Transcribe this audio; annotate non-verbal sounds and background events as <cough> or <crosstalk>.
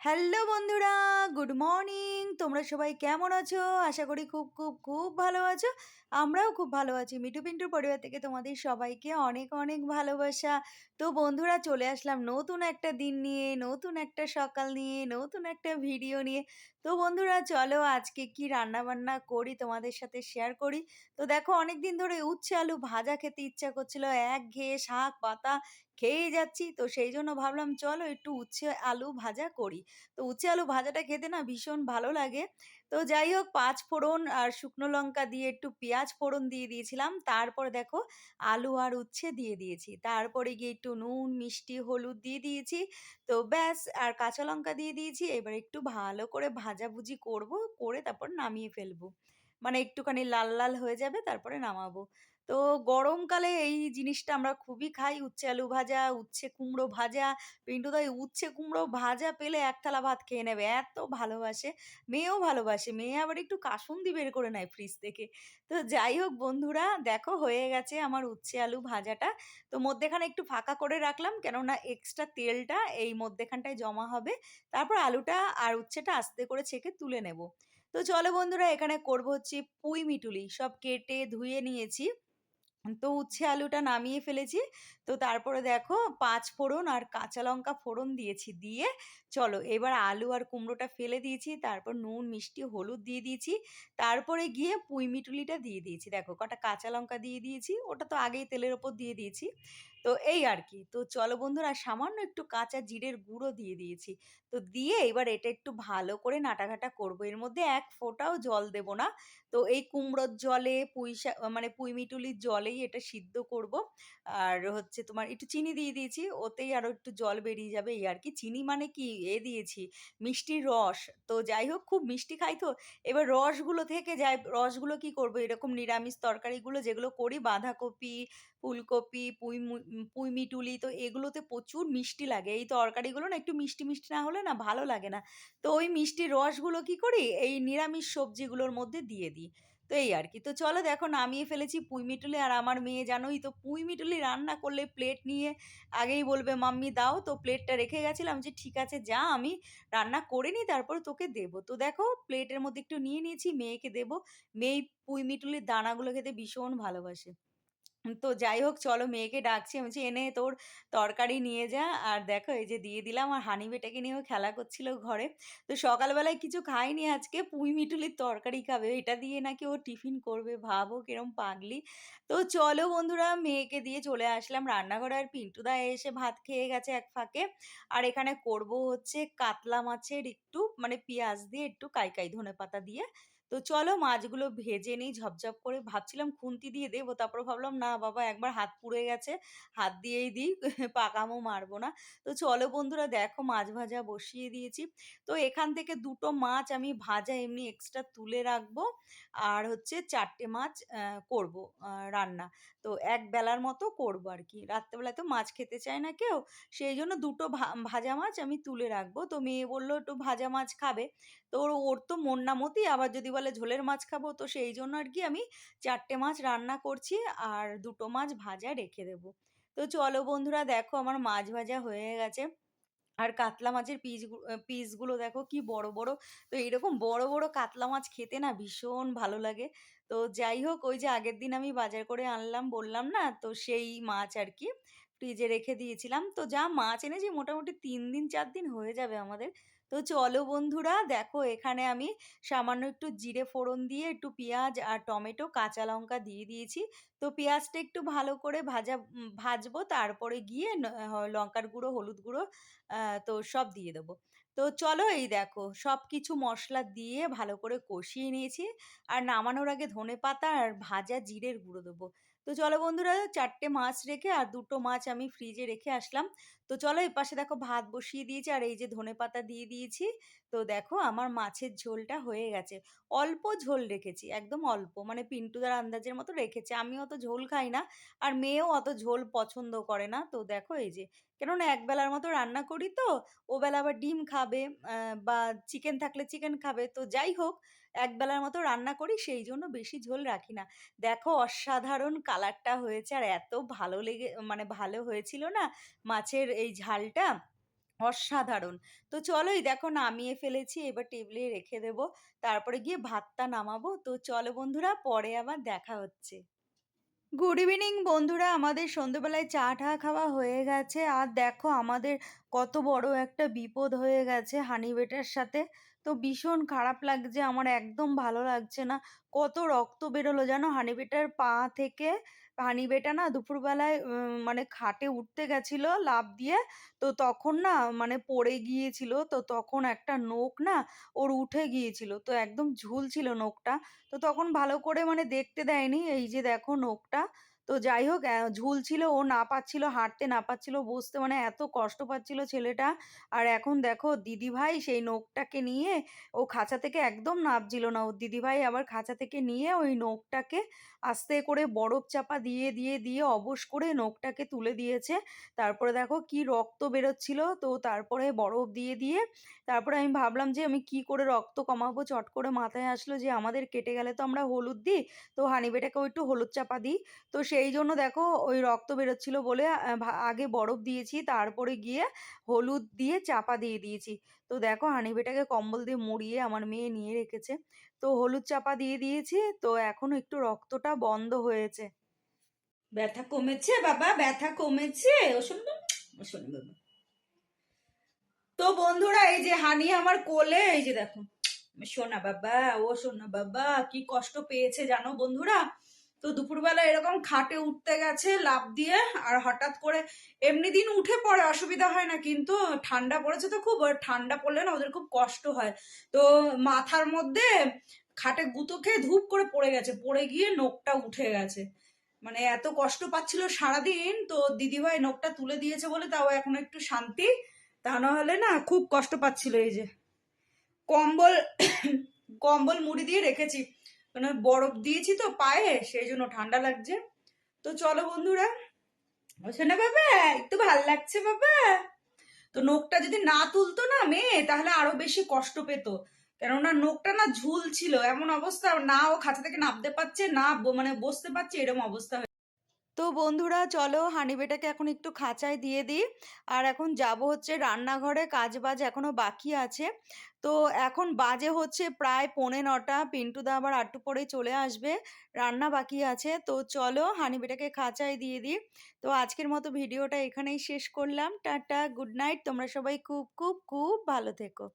Hello বন্ধুরা, good morning. তোমরা সবাই কেমন আছো? আশা করি খুব খুব খুব ভালো আছো। আমরাও খুব ভালো আছি। মিঠু পিন্টুর পরিবার থেকে তোমাদের সবাইকে অনেক অনেক ভালোবাসা। তো বন্ধুরা, চলে আসলাম নতুন একটা দিন নিয়ে, নতুন একটা সকাল নিয়ে, নতুন একটা ভিডিও নিয়ে। তো বন্ধুরা, চলো আজকে কি রান্না বান্না করি তোমাদের সাথে শেয়ার করি। তো দেখো অনেক দিন ধরে উচ্ছে আলু ভাজা খেতে ইচ্ছা করছিল। এক ঘেয়ে শাক, পাতা খেয়েই যাচ্ছি। তো সেই জন্য ভাবলাম, চলো একটু উচ্ছে আলু ভাজা করি। তো উচ্ছে আলু ভাজাটা খেতে না ভীষণ ভালো লাগে। তো যাই হোক, পাঁচ ফোড়ন আর শুকনো লঙ্কা দিয়ে একটু পেঁয়াজ ফোড়ন দিয়ে দিয়েছিলাম। তারপর দেখো, আলু আর উচ্ছে দিয়ে দিয়েছি। তারপরে গিয়ে একটু নুন, মিষ্টি, হলুদ দিয়ে দিয়েছি। তো ব্যাস, আর কাঁচা লঙ্কা দিয়ে দিয়েছি। এবার একটু ভালো করে ভাজাভুজি করব, করে তারপর নামিয়ে ফেলব। মানে একটুখানি লাল লাল হয়ে যাবে, তারপরে নামাবো। তো গরমকালে এই জিনিসটা আমরা খুবই খাই। উচ্ছে আলু ভাজা, উচ্ছে কুমড়ো ভাজা। পিন্টু দা উচ্ছে কুমড়ো ভাজা পেলে এক থালা ভাত খেয়ে নেবে, এত ভালোবাসে। মেয়েও ভালোবাসে, মেয়ে আবার একটু কাসুন্দি বের করে নেয় ফ্রিজ থেকে। তো যাই হোক বন্ধুরা, দেখো হয়ে গেছে আমার উচ্ছে আলু ভাজাটা। তো মধ্যেখানে একটু ফাঁকা করে রাখলাম, কেননা এক্সট্রা তেলটা এই মধ্যেখানটায় জমা হবে। তারপর আলুটা আর উচ্ছেটা আস্তে করে ছেঁকে তুলে নেব। তো চলো বন্ধুরা, এখানে করব হচ্ছে পুঁই মিটুলি। সব কেটে ধুয়ে নিয়েছি। তো উচ্ছে আলুটা নামিয়ে ফেলেছি। তো তারপরে দেখো পাঁচ ফোড়ন আর কাঁচা লঙ্কা ফোড়ন দিয়েছি দিয়ে চলো এবার আলু আর কুমড়োটা ফেলে দিয়েছি, তারপর নুন, মিষ্টি, হলুদ দিয়ে দিয়েছি। তারপরে গিয়ে পুঁই মিটুলিটা দিয়ে দিয়েছি। দেখো কটা কাঁচা লঙ্কা দিয়ে দিয়েছি, ওটা তো আগেই তেলের ওপর দিয়ে দিয়েছি। তো এই আর কি তো চলো বন্ধুরা, সামান্য একটু কাঁচা জিরের গুঁড়ো দিয়ে দিয়েছি। তো দিয়ে এবার এটা একটু ভালো করে নাটাঘাটা করব। এর মধ্যে এক ফোঁটাও জল দেব না। তো এই কুমড়োর জলে, পুঁই মানে পুঁই মিটুলির জলেই এটা সিদ্ধ করব। আর হচ্ছে তোমার একটু চিনি দিয়ে দিয়েছি, ওতেই আরও একটু জল বেরিয়ে যাবে এই আর কি চিনি মানে কি? এ দিয়েছি মিষ্টির রস। তো যাই হোক, খুব মিষ্টি খাই তো। এবার রসগুলো থেকে যায়, রসগুলো কি করব? এরকম নিরামিষ তরকারিগুলো যেগুলো করি, বাঁধাকপি ফুলকপি, পুঁই পুঁই মিটুলি তো এগুলোতে প্রচুর মিষ্টি লাগে। এই তরকারিগুলো না একটু মিষ্টি মিষ্টি না হলে না ভালো লাগে না। তো ওই মিষ্টির রসগুলো কি করি? এই নিরামিষ সবজিগুলোর মধ্যে দিয়ে দিই। তো এই আর কি। তো চলো দেখো নামিয়ে ফেলেছি পুঁই মিটুলি। আর আমার মেয়ে জানোই তো, পুঁই মিটুলি রান্না করলে প্লেট নিয়ে আগেই বলবে, মাম্মি দাও। তো প্লেটটা রেখে গেছিলাম যে, ঠিক আছে, যা, আমি রান্না করে নিই, তারপর তোকে দেবো। তো দেখো প্লেটের মধ্যে একটু নিয়ে নিয়েছি, মেয়েকে দেবো। মেয়ে পুঁই মিটুলির দানাগুলো খেতে ভীষণ ভালোবাসে। তো যাই হোক, চলো মেয়েকে ডাকছি। আমি বলছি, এনে তোর তরকারি নিয়ে যা। আর দেখো, এই যে দিয়ে দিলাম। আর হানি বেটাকে নিয়েও খেলা করছিল ঘরে। তো সকালবেলায় কিছু খাইনি আজকে। পুঁই মিটুলির তরকারি খাবে। এটা দিয়ে নাকি ও টিফিন করবে। ভাবো কিরম পাগলি। তো চলো বন্ধুরা, মেয়েকে দিয়ে চলে আসলাম রান্নাঘরে। আর পিন্টুদা এসে ভাত খেয়ে গেছে এক ফাঁকে। আর এখানে করব হচ্ছে কাতলা মাছের একটু মানে পেঁয়াজ দিয়ে একটু কাইকাই ধনে পাতা দিয়ে। তো চলো মাছগুলো ভেজে নিই, ঝপঝপ করে ভাবছিলাম খুন্তি দিয়ে দেবো, তারপর ভাবলাম না বাবা একবার হাত পুড়ে গেছে, হাত দিয়েই দিই, <laughs> পাকামো মারবো না। তো চলো বন্ধুরা দেখো মাছ ভাজা বসিয়ে দিয়েছি। তো এখান থেকে দুটো মাছ আমি ভাজা এমনি এক্সট্রা তুলে রাখব, আর হচ্ছে চারটে মাছ করব রান্না। তো এক বেলার মতো করব আর কি। রাত্রেবেলায় তো মাছ খেতে চায় না কেউ, সেই জন্য দুটো ভাজা মাছ আমি তুলে রাখব। তো মেয়ে বলল, একটু ভাজা মাছ খাবে। তো ওর তো মন না মতই আবার যদি বলে ঝোলের মাছ খাব, তো সেই জন্য আর কি আমি চারটে মাছ রান্না করছি আর দুটো মাছ ভাজা রেখে দেবো। তো চলো বন্ধুরা, দেখো আমার মাছ ভাজা হয়ে গেছে। আর কাতলা মাছের পিস পিসগুলো দেখো কি বড় বড়। তো এইরকম বড় বড় কাতলা মাছ খেতে না ভীষণ ভালো লাগে। তো যাই হোক, ওই যে আগের দিন আমি বাজার করে আনলাম বললাম না, তো সেই মাছ আর কি ফ্রিজে রেখে দিয়েছিলাম। তো যা মাছ এনেছি মোটামুটি তিন দিন, চার দিন হয়ে যাবে আমাদের। তো চলো বন্ধুরা, দেখো এখানে আমি সামান্য একটু জিরে ফোড়ন দিয়ে একটু পেঁয়াজ আর টমেটো, কাঁচা লঙ্কা দিয়ে দিয়েছি। তো পেঁয়াজটা একটু ভালো করে ভাজা ভাজবো, তারপরে গিয়ে লঙ্কার গুঁড়ো, হলুদ গুঁড়ো তো সব দিয়ে দেবো। তো চলো এই দেখো সব কিছু মশলা দিয়ে ভালো করে কষিয়ে নিয়েছি। আর নামানোর আগে ধনে পাতা আর ভাজা জিরের গুঁড়ো দেবো। তো চলো বন্ধুরা, চারটে মাছ রেখে আর দুটো মাছ আমি ফ্রিজে রেখে আসলাম। তো চলো এই পাশে দেখো ভাত বসিয়ে দিয়েছি আর এই যে ধনে পাতা দিয়ে দিয়েছি। তো দেখো আমার মাছের ঝোলটা হয়ে গেছে। অল্প ঝোল রেখেছি, একদম অল্প। মানে পিন্টুদার আন্দাজের মতো রেখেছি। আমি অত ঝোল খাই না আর মেয়েও অত ঝোল পছন্দ করে না। তো দেখো এই যে, কেননা একবেলার মতো রান্না করি তো ওবেলা আবার ডিম খাবে বা চিকেন থাকলে চিকেন খাবে। তো যাই হোক, একবেলার মতো রান্না করি, সেই জন্য বেশি ঝোল রাখি না। দেখো অসাধারণ কালারটা হয়েছে আর এত ভালো লেগে মানে ভালো হয়েছিল না মাছের এই ঝালটা। অসাধারণ। তো চলোই দেখো নামিয়ে ফেলেছি। এবার টেবিলে রেখে দেব তারপরে গিয়ে ভাতটা নামাবো। তো চলো বন্ধুরা, পরে আবার দেখা হচ্ছে। গুড ইভিনিং বন্ধুরা, আমাদের সন্ধ্যেবেলায় চা টা খাওয়া হয়ে গেছে আর দেখো আমাদের কত বড় একটা বিপদ হয়ে গেছে হানি বেটার সাথে তো ভীষণ খারাপ লাগছে, আমার একদম ভালো লাগছে না। কত রক্ত বেরোলো জানো? হানি বেটার পা থেকে হানি বেটা না দুপুরবেলায় মানে খাটে উঠতে গেছিল লাফ দিয়ে, তো তখন না মানে পড়ে গিয়েছিল, তো তখন একটা নোক না ওর উঠে গিয়েছিল, তো একদম ঝুলছিল নোকটা তো তখন ভালো করে মানে দেখতে দেয়নি, এই যে দেখো নোকটা তো যাই হোক ঝুলছিল ও না পাচ্ছিল, হাঁটতে না পাচ্ছিল, বসতে মানে এত কষ্ট পাচ্ছিল ছেলেটা। আর এখন দেখো, দিদিভাই সেই নোকটাকে নিয়ে, ও খাঁচা থেকে একদম নামছিল না। ওর দিদিভাই আবার খাঁচা থেকে নিয়ে ওই নোকটাকে আস্তে করে বরফ চাপা দিয়ে দিয়ে দিয়ে অবশ করে নোকটাকে তুলে দিয়েছে। তারপরে দেখো কি রক্ত বেরোচ্ছিল, তো তারপরে বরফ দিয়ে দিয়ে তারপরে আমি ভাবলাম যে আমি কি করে রক্ত কমাবো? চট করে মাথায় আসলো যে আমাদের কেটে গেলে তো আমরা হলুদ দিই, তো হানিবেটাকেও একটু হলুদ চাপা দিই। তো সেই জন্য দেখো ওই রক্ত বেরোচ্ছিল বলে আগে বরফ দিয়েছি, তারপরে গিয়ে হলুদ দিয়ে চাপা দিয়ে দিয়েছি। তো দেখো হানিবেটাকে কম্বল দিয়ে মুড়িয়ে আমার মেয়ে নিয়ে রেখেছে। তো হলুদ চাপা দিয়ে দিয়েছি, তো এখনও একটু রক্তটা বন্ধ হয়েছে। ব্যথা কমেছে বাবা, ব্যথা কমেছে। ও বাবা তো বন্ধুরা, এই যে হানি আমার কোলে, এই যে দেখো। সোনা বাবা, ও সোনা বাবা, কি কষ্ট পেয়েছে জানো বন্ধুরা? তো দুপুরবেলা এরকম খাটে উঠতে গেছে, লাফ দিয়ে, আর হঠাৎ করে এমনি দিন উঠে পড়ে, অসুবিধা হয় না, কিন্তু ঠান্ডা পড়েছে তো খুব ঠান্ডা পড়লে না ওদের খুব কষ্ট হয়। তো মাথার মধ্যে খাটে গুঁতো খেয়ে ধূপ করে পড়ে গেছে, পড়ে গিয়ে নোকটা উঠে গেছে। মানে এত কষ্ট পাচ্ছিল সারাদিন, তো দিদিভাই নোকটা তুলে দিয়েছে বলে তাও এখন একটু শান্তি, তা না হলে না খুব কষ্ট পাচ্ছিল এই যে। কম্বল কম্বল মুড়ি দিয়ে রেখেছি। মানে বরফ দিয়েছি তো পায়ে, সেই জন্য ঠান্ডা লাগছে। তো চলো বন্ধুরা, বলছে, না বাবা, একটু ভালো লাগছে বাবা। তো নোকটা যদি না তুলতো না মেয়ে, তাহলে আরও বেশি কষ্ট পেত। কেননা নোকটা না ঝুলছিল, এমন অবস্থা, না ও খাঁচা থেকে নামতে পারছে, না মানে বসতে পারছে এরকম অবস্থা তো বন্ধুরা চলো হানিবেটাকে এখন একটু খাঁচায় দিয়ে দিই। আর এখন যাব হচ্ছে রান্নাঘরে কাজ বাজ এখনও বাকি আছে। তো এখন বাজে হচ্ছে প্রায় পৌনে নটা। পিন্টুদা আবার আটটু পরেই চলে আসবে। রান্না বাকি আছে। তো চলো হানিবেটাকে খাঁচায় দিয়ে দিই। তো আজকের মতো ভিডিওটা এখানেই শেষ করলাম। Tata, good night. তোমরা সবাই খুব খুব খুব ভালো থেকো।